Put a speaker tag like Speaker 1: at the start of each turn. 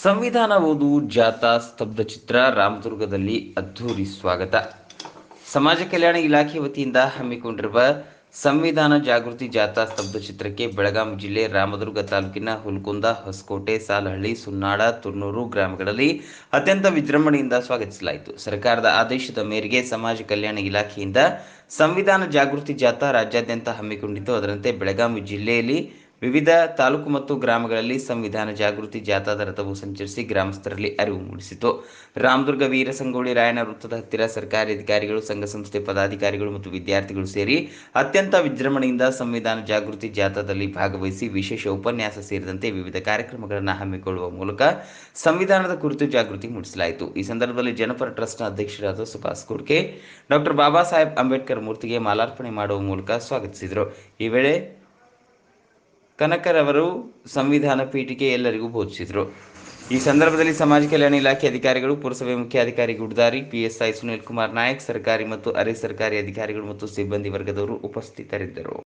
Speaker 1: ಸಂವಿಧಾನ ಓದು ಜಾಥಾ ಸ್ತಬ್ಧ ಚಿತ್ರ ರಾಮದುರ್ಗದಲ್ಲಿ ಅದ್ಧೂರಿ ಸ್ವಾಗತ. ಸಮಾಜ ಕಲ್ಯಾಣ ಇಲಾಖೆ ವತಿಯಿಂದ ಹಮ್ಮಿಕೊಂಡಿರುವ ಸಂವಿಧಾನ ಜಾಗೃತಿ ಜಾಥಾ ಸ್ತಬ್ಧ ಚಿತ್ರಕ್ಕೆ ಬೆಳಗಾವಿ ಜಿಲ್ಲೆ ರಾಮದುರ್ಗ ತಾಲೂಕಿನ ಹುಲ್ಕುಂದ, ಹೊಸಕೋಟೆ, ಸಾಲಹಳ್ಳಿ, ಸುನ್ನಾಡ, ತುರ್ನೂರು ಗ್ರಾಮಗಳಲ್ಲಿ ಅತ್ಯಂತ ವಿಜೃಂಭಣೆಯಿಂದ ಸ್ವಾಗತಿಸಲಾಯಿತು. ಸರ್ಕಾರದ ಆದೇಶದ ಮೇರೆಗೆ ಸಮಾಜ ಕಲ್ಯಾಣ ಇಲಾಖೆಯಿಂದ ಸಂವಿಧಾನ ಜಾಗೃತಿ ಜಾಥಾ ರಾಜ್ಯಾದ್ಯಂತ ಹಮ್ಮಿಕೊಂಡಿದ್ದು, ಅದರಂತೆ ಬೆಳಗಾವಿ ಜಿಲ್ಲೆಯಲ್ಲಿ ವಿವಿಧ ತಾಲೂಕು ಮತ್ತು ಗ್ರಾಮಗಳಲ್ಲಿ ಸಂವಿಧಾನ ಜಾಗೃತಿ ಜಾಥಾದ ರಥವು ಸಂಚರಿಸಿ ಗ್ರಾಮಸ್ಥರಲ್ಲಿ ಅರಿವು ಮೂಡಿಸಿತು. ರಾಮದುರ್ಗ ವೀರ ಸಂಗೊಳ್ಳಿ ವೃತ್ತದ ಹತ್ತಿರ ಸರ್ಕಾರಿ ಅಧಿಕಾರಿಗಳು, ಸಂಘ ಸಂಸ್ಥೆ ಪದಾಧಿಕಾರಿಗಳು ಮತ್ತು ವಿದ್ಯಾರ್ಥಿಗಳು ಸೇರಿ ಅತ್ಯಂತ ವಿಜೃಂಭಣೆಯಿಂದ ಸಂವಿಧಾನ ಜಾಗೃತಿ ಜಾಥಾದಲ್ಲಿ ಭಾಗವಹಿಸಿ ವಿಶೇಷ ಉಪನ್ಯಾಸ ಸೇರಿದಂತೆ ವಿವಿಧ ಕಾರ್ಯಕ್ರಮಗಳನ್ನು ಹಮ್ಮಿಕೊಳ್ಳುವ ಮೂಲಕ ಸಂವಿಧಾನದ ಕುರಿತು ಜಾಗೃತಿ ಮೂಡಿಸಲಾಯಿತು. ಈ ಸಂದರ್ಭದಲ್ಲಿ ಜನಪರ ಟ್ರಸ್ಟ್ನ ಅಧ್ಯಕ್ಷರಾದ ಸುಭಾಷ್ ಕುರ್ಕೆ, ಡಾಕ್ಟರ್ ಬಾಬಾ ಸಾಹೇಬ್ ಅಂಬೇಡ್ಕರ್ ಮೂರ್ತಿಗೆ ಮಾಲಾರ್ಪಣೆ ಮಾಡುವ ಮೂಲಕ ಸ್ವಾಗತಿಸಿದರು. ಈ ವೇಳೆ ಕನಕರವರು ಸಂವಿಧಾನ ಪೀಠಿಕೆ ಎಲ್ಲರಿಗೂ ಬೋಧಿಸಿದರು. ಈ ಸಂದರ್ಭದಲ್ಲಿ ಸಮಾಜ ಕಲ್ಯಾಣ ಇಲಾಖೆ ಅಧಿಕಾರಿಗಳು, ಪುರಸಭೆ ಮುಖ್ಯಾಧಿಕಾರಿ ಗುಡ್ದಾರಿ ಪಿಎಸ್ಐ ಸುನೀಲ್ ಕುಮಾರ್ ನಾಯಕ್, ಸರ್ಕಾರಿ ಮತ್ತು ಅರೆ ಸರ್ಕಾರಿ ಅಧಿಕಾರಿಗಳು ಮತ್ತು ಸಿಬ್ಬಂದಿ ವರ್ಗದವರು ಉಪಸ್ಥಿತರಿದ್ದರು.